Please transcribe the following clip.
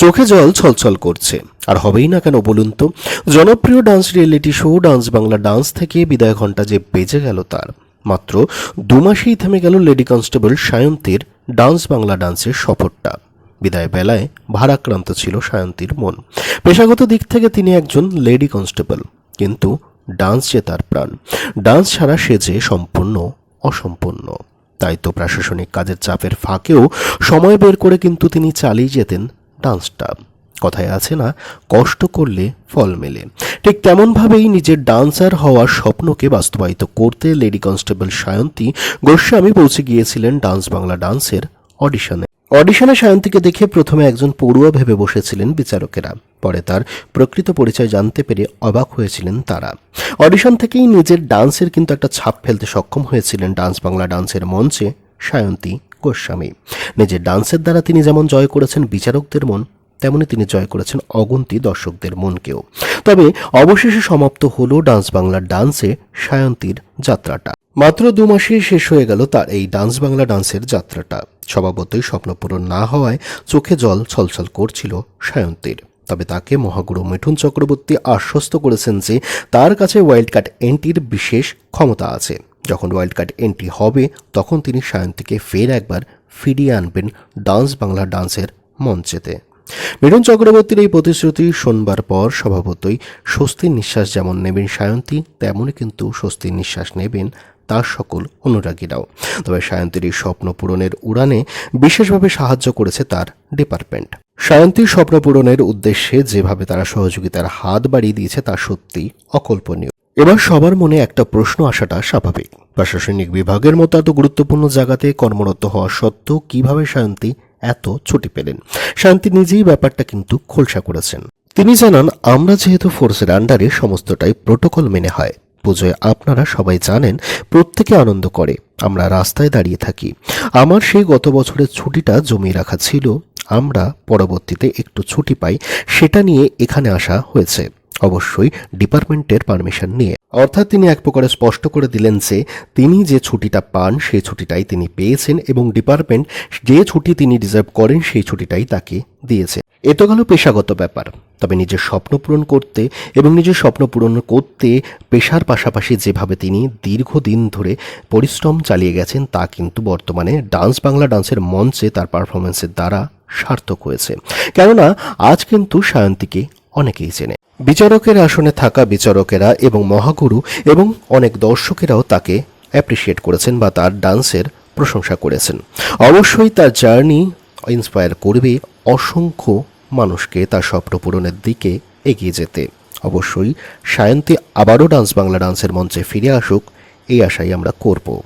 চোখে জল ছলছল করছে। আর হবেই না কেন বলুন তো, জনপ্রিয় dance reality show dance Bangla dance থেকে বিদায় ঘণ্টা যে বেজে গেল তার। মাত্র দু মাসেই থেমে গেল লেডি কনস্টেবল সায়ন্তীর ডান্স বাংলা ডান্সের সফরটা। বিদায় বেলায় ভারাক্রান্ত ছিল সায়ন্তীর মন। পেশাগত দিক থেকে তিনি একজন লেডি কনস্টেবল কিন্তু ডান্স যে তার প্রাণ ডান্স ছাড়া সে যে সম্পূর্ণ অসম্পূর্ণ। তাই তো প্রশাসনিক কাজের চাপের ফাঁকেও সময় বের করে কিন্তু তিনি চালিয়ে যেতেন ডান্সটা। কথায় আছে না, কষ্ট করলে ফল মেলে। ঠিক তেমনভাবেই নিজের ডান্সার হওয়ার স্বপ্নকে বাস্তবায়িত করতে লেডি কনস্টেবল সায়ন্তী গোস্বামী পৌঁছে গিয়েছিলেন ডান্স বাংলা ডান্সের অডিশনে। অডিশনে সায়ন্তীকে দেখে প্রথমে একজন পড়ুয়া ভেবে বসেছিলেন বিচারকেরা। পরে তার প্রকৃত পরিচয় জানতে পেরে অবাক হয়েছিলেন তারা। অডিশন থেকেই নিজের ডান্সের কিন্তু একটা ছাপ ফেলতে সক্ষম হয়েছিলেন ডান্স বাংলা ডান্সের মঞ্চে সায়ন্তী। গোস্বামী। নিজের ডান্সের দ্বারা তিনি যেমন জয় করেছেন বিচারকদের মন, তেমনি তিনি জয় করেছেন অগুন্তি দর্শকদের মনকেও। তবে অবশেষে সমাপ্ত হলো ডান্স বাংলা ডান্সে সায়ন্তীর যাত্রাটা। মাত্র দু মাসেই শেষ হয়ে গেল তার এই ডান্স বাংলা ডান্সের যাত্রাটা। স্বভাবতই স্বপ্নপূরণ না হওয়ায় চোখে জল ছলছল করছিল সায়ন্তীর। তবে তাকে মহাগুরু মিঠুন চক্রবর্তী আশ্বস্ত করেছেন যে তার কাছে ওয়াইল্ড কার্ড এন্ট্রির বিশেষ ক্ষমতা আছে। যখন ওয়াইল্ড কার্ড এন্ট্রি হবে, তখন তিনি সায়ন্তীকে ফের একবার ফিরিয়ে আনবেন ডান্স বাংলা ডান্সের মঞ্চেতে। মিঠুন চক্রবর্তীর এই প্রতিশ্রুতি শোনবার পর স্বভাবতই স্বস্তির নিঃশ্বাস যেমন নেবেন সায়ন্তী, তেমনই কিন্তু স্বস্তির নিঃশ্বাস নেবেন তার সকল অনুরাগীরাও। তবে সায়ন্তীর এই স্বপ্ন পূরণের উড়ানে বিশেষভাবে সাহায্য করেছে তার ডিপার্টমেন্ট সায়ন্তীর স্বপ্ন পূরণের উদ্দেশ্যে যেভাবে তারা সহযোগিতার হাত বাড়িয়ে দিয়েছে, তা সত্যি অকল্পনীয়। এবার সবার মনে একটা প্রশ্ন আসাটা স্বাভাবিক। প্রশাসনিক বিভাগের মতো এত গুরুত্বপূর্ণ জায়গাতে কর্মরত হওয়া সত্ত্বেও কীভাবে শান্তি এত ছুটি পেলেন? শান্তি নিজেই ব্যাপারটা কিন্তু খোলসা করেছেন। তিনি জানান, আমরা যেহেতু ফোর্সের আন্ডারে সমস্তটাই প্রোটোকল মেনে হয়। পুজোয় আপনারা সবাই জানেন, প্রত্যেকে আনন্দ করে। আমরা রাস্তায় দাঁড়িয়ে থাকি। আমার সেই গত বছরের ছুটিটা জমিয়ে রাখা ছিল। আমরা পরবর্তীতে একটু ছুটি পাই। সেটা নিয়ে এখানে আসা হয়েছে। অবশ্যই ডিপার্টমেন্টের পারমিশন নিয়ে। অর্থাৎ তিনি এক প্রকারে স্পষ্ট করে দিলেন যে, তিনি যে ছুটিটা পান, সেই ছুটিটাই তিনি পেয়েছেন এবং ডিপার্টমেন্ট যে ছুটি তিনি ডিজার্ভ করেন, সেই ছুটিটাই তাকে দিয়েছে। এ তো গেল পেশাগত ব্যাপার। তবে নিজের স্বপ্ন পূরণ করতে এবং নিজের স্বপ্ন পূরণ করতে পেশার পাশাপাশি যেভাবে তিনি দীর্ঘদিন ধরে পরিশ্রম চালিয়ে গেছেন, তা কিন্তু বর্তমানে ডান্স বাংলা ডান্সের মঞ্চে তার পারফরমেন্সের দ্বারা সার্থক হয়েছে। কেননা, আজ কিন্তু সায়ন্তীকে অনেকেই চেনে। বিচারকের আসনে থাকা বিচারকেরা এবং মহাগুরু এবং অনেক দর্শকেরাও তাকে অ্যাপ্রিসিয়েট করেছেন বা তার ডান্সের প্রশংসা করেছেন। অবশ্যই তার জার্নি ইন্সপায়ার করবে অসংখ্য মানুষকে তার স্বপ্ন পূরণের দিকে এগিয়ে যেতে। অবশ্যই সায়ন্তী আবারও ডান্স বাংলা ডান্সের মঞ্চে ফিরে আসুক, এই আশাই আমরা করব।